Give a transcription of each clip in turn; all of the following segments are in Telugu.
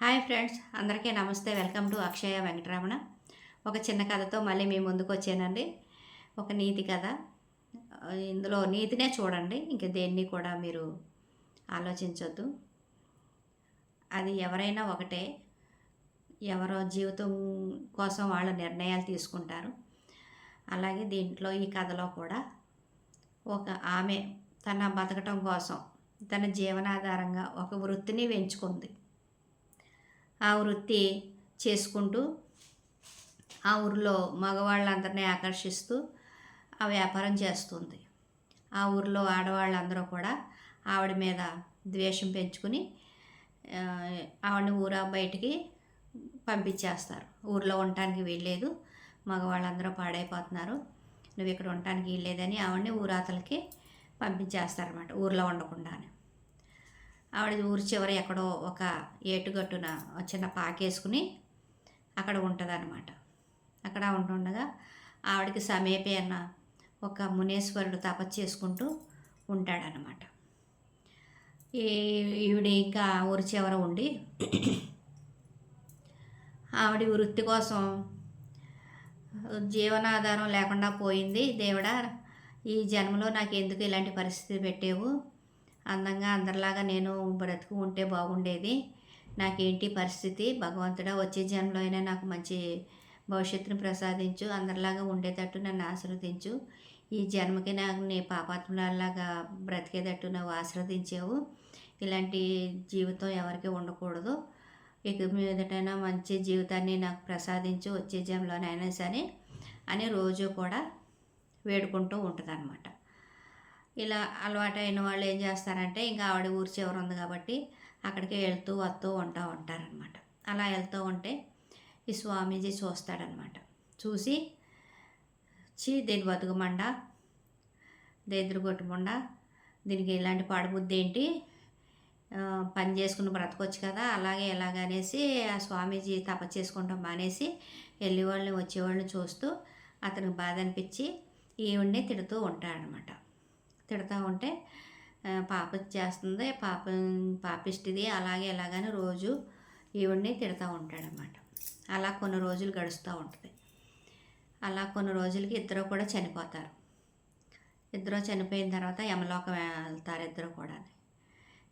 హాయ్ ఫ్రెండ్స్ అందరికీ నమస్తే. Welcome to Akshaya Venkataramana. ఒక చిన్న కథతో మళ్ళీ మీ ముందుకు వచ్చానండి. ఒక నీతి కథ. ఇందులో నీతినే చూడండి ఇంక దేన్ని కూడా మీరు ఆలోచించొద్దు. అది ఎవరైనా ఒకటే ఎవరో జీవితం కోసం వాళ్ళ నిర్ణయాలు తీసుకుంటారు. అలాగే దీంట్లో ఈ కథలో కూడా ఒక ఆమె తన బతకటం కోసం తన జీవనాధారంగా ఒక వృత్తిని పెంచుకుంది ఆ వృత్తి చేసుకుంటూ ఆ ఊరిలో మగవాళ్ళందరినీ ఆకర్షిస్తూ ఆ వ్యాపారం చేస్తుంది. ఆ ఊరిలో ఆడవాళ్ళందరూ కూడా ఆవిడ మీద ద్వేషం పెంచుకుని ఆవిడని ఊరా బయటికి పంపించేస్తారు. ఊర్లో ఉండటానికి వీల్లేదు. మగవాళ్ళందరూ పాడైపోతున్నారు. నువ్వు ఇక్కడ ఉండటానికి వీల్లేదని ఆవిడని ఊరాతలకి పంపించేస్తారన్నమాట. ఊర్లో ఉండకుండానే. ఆవిడ ఊరి చివర ఎక్కడో ఒక ఏటుగట్టున చిన్న పాకేసుకుని అక్కడ ఉంటుంది అక్కడ ఉంటుండగా ఆవిడకి సమీపే అన్న ఒక మునేశ్వరుడు తపస్సు చేసుకుంటూ ఉంటాడనమాట ఈ ఈవిడ ఇంకా ఊరి చివర ఉండి ఆవిడ వృత్తి కోసం జీవనాధారం లేకుండా పోయింది. దేవుడా ఈ జన్మలో నాకు ఎందుకు ఇలాంటి పరిస్థితి పెట్టేవు? అందంగా అందరిలాగా నేను బ్రతుకు ఉంటే బాగుండేది. నాకేంటి పరిస్థితి? భగవంతుడా వచ్చే జన్మలో అయినా నాకు మంచి భవిష్యత్తును ప్రసాదించు అందరిలాగా ఉండేటట్టు నన్ను ఆశీర్వదించు. ఈ జన్మకి నాకు నీ పాపాత్మలాగా బ్రతికేటట్టు నువ్వు ఆశీర్వదించావు. ఇలాంటి జీవితం ఎవరికి ఉండకూడదు. ఇక మీదటైనా మంచి జీవితాన్ని నాకు ప్రసాదించు వచ్చే జన్మలోనైనా సరే అని రోజు కూడా వేడుకుంటూ ఉంటుంది ఇలా అలవాటైన వాళ్ళు ఏం చేస్తారంటే ఇంకా ఆవిడ ఊరి చివర ఉంది కాబట్టి అక్కడికి వెళ్తూ వస్తూ ఉంటా ఉంటారనమాట అలా వెళ్తూ ఉంటే ఈ స్వామీజీ చూస్తాడనమాట చూసి చీ దీని బతుకమండ దెద్దురు కొట్టుమండ దీనికి ఇలాంటి పాడబుద్ధి ఏంటి పని చేసుకుని బ్రతకొచ్చు కదా అలాగే ఎలాగనేసి ఆ స్వామీజీ తప చేసుకుంటాం మానేసి వెళ్ళేవాళ్ళని వచ్చేవాళ్ళని చూస్తూ అతనికి బాధ అనిపించి ఈవిడ్ని తిడుతూ ఉంటాడనమాట తిడతా ఉంటే పాప చేస్తుంది పాప పాపిష్టిది. అలాగే ఎలాగని రోజు ఈవిడ్ని తిడతా ఉంటాడనమాట. అలా కొన్ని రోజులు గడుస్తూ ఉంటుంది. అలా కొన్ని రోజులకి ఇద్దరు కూడా చనిపోతారు. ఇద్దరు చనిపోయిన తర్వాత యమలోకం వెళ్తారు ఇద్దరు కూడా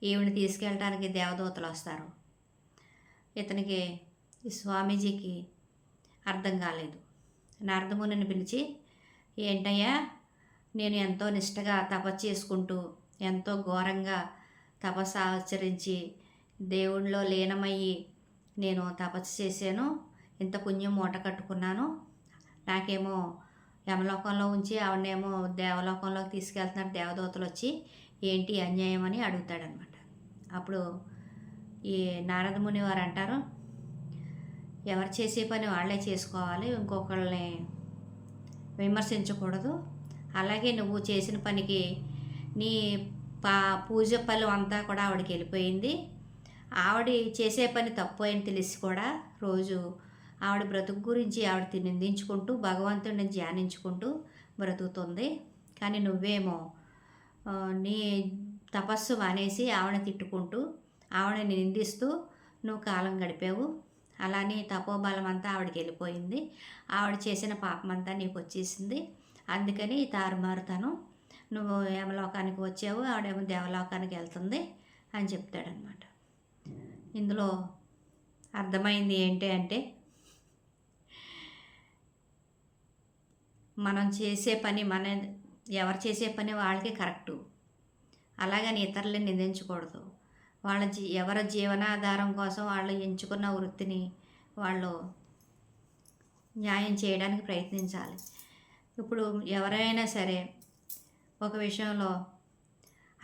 ఈవిని తీసుకెళ్ళడానికి దేవదూతలు వస్తారు. ఇతనికి ఈ స్వామీజీకి అర్థం కాలేదు. నారదమునిని పిలిచి ఏంటయ్యా నేను ఎంతో నిష్టగా తపస్సు చేసుకుంటూ ఎంతో ఘోరంగా తపస్సు ఆచరించి దేవుణ్ణిలో లీనమయ్యి నేను తపస్సు చేశాను. ఇంత పుణ్యం మూట కట్టుకున్నాను. నాకేమో యమలోకంలో ఉంచి ఆవిడనేమో దేవలోకంలోకి తీసుకెళ్తున్నారు దేవదూతలు వచ్చి ఏంటి అన్యాయం అని అడుగుతాడనమాట అప్పుడు ఈ నారద ముని వారు అంటారు ఎవరు చేసే పని వాళ్ళే చేసుకోవాలి ఇంకొకళ్ళని విమర్శించకూడదు. అలాగే నువ్వు చేసిన పనికి నీ పా పూజ పళ్ళు అంతా కూడా ఆవిడకి వెళ్ళిపోయింది. ఆవిడ చేసే పని తప్పు అని తెలిసి కూడా రోజు ఆవిడ బ్రతుకు గురించి ఆవిడ నిందించుకుంటూ భగవంతుడిని ధ్యానించుకుంటూ బ్రతుకుతుంది. కానీ నువ్వేమో నీ తపస్సు మానేసి ఆవిడ తిట్టుకుంటూ ఆవిడని నిందిస్తూ నువ్వు కాలం గడిపావు. అలానే తపోబలం అంతా ఆవిడకి వెళ్ళిపోయింది. ఆవిడ చేసిన పాపం అంతా నీకు వచ్చేసింది అందుకని ఈ నువ్వు యమలోకానికి వచ్చావు ఆవిడేమో దేవలోకానికి వెళ్తుంది అని చెప్తాడనమాట. ఇందులో అర్థమైంది ఏంటి అంటే మనం చేసే పని మన ఎవరు చేసే పని వాళ్ళకి కరెక్టు. అలాగని ఇతరులని నిందించకూడదు. వాళ్ళ జీ ఎవరి జీవనాధారం కోసం వాళ్ళు ఎంచుకున్న వృత్తిని వాళ్ళు న్యాయం చేయడానికి ప్రయత్నించాలి. ఇప్పుడు ఎవరైనా సరే ఒక విషయంలో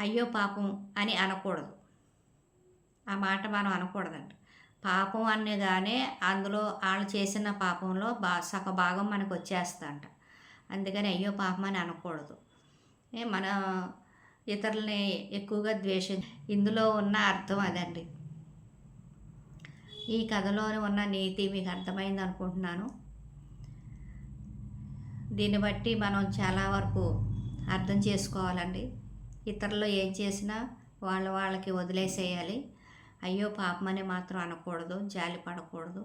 అయ్యో పాపం అని అనకూడదు. ఆ మాట మనం అనకూడదంట పాపం అనగానే అందులో వాళ్ళు చేసిన పాపంలో బా సగ భాగం మనకు వచ్చేస్తంట. అందుకని అయ్యో పాపం అని అనకూడదు. ఏ మన ఇతరులని ఎక్కువగా ద్వేషం ఇందులో ఉన్న అర్థం అదండి. ఈ కథలో ఉన్న నీతి మీకు అర్థమైంది అనుకుంటున్నాను దీన్ని బట్టి మనం చాలా వరకు అర్థం చేసుకోవాలండి. ఇతరులు ఏం చేసినా వాళ్ళ వాళ్ళకి వదిలేసేయాలి. అయ్యో పాపమని మాత్రం అనకూడదు జాలి పడకూడదు.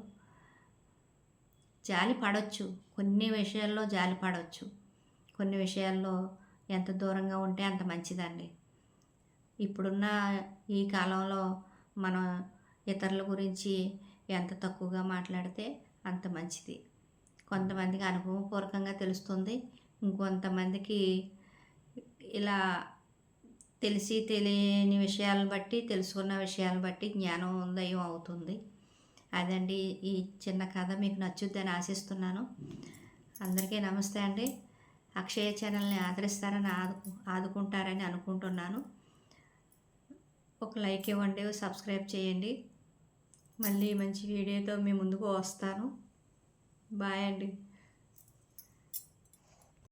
జాలి పడవచ్చు కొన్ని విషయాల్లో జాలి పడవచ్చు కొన్ని విషయాల్లో ఎంత దూరంగా ఉంటే అంత మంచిదండి. ఇప్పుడున్న ఈ కాలంలో మనం ఇతరుల గురించి ఎంత తక్కువగా మాట్లాడితే అంత మంచిది. కొంతమందికి అనుభవపూర్వకంగా తెలుస్తుంది. ఇంకొంతమందికి ఇలా తెలిసి తెలియని విషయాలను బట్టి తెలుసుకున్న విషయాలను బట్టి జ్ఞానోదయం అవుతుంది. అదండి ఈ చిన్న కథ. మీకు నచ్చుద్దని ఆశిస్తున్నాను. అందరికీ నమస్తే అండి. అక్షయ ఛానల్ని ఆదరిస్తారని ఆదు ఆదుకుంటారని అనుకుంటున్నాను. ఒక లైక్ ఇవ్వండి సబ్స్క్రైబ్ చేయండి. మళ్ళీ మంచి వీడియోతో మీ ముందుకు వస్తాను. బాయ్ అండి.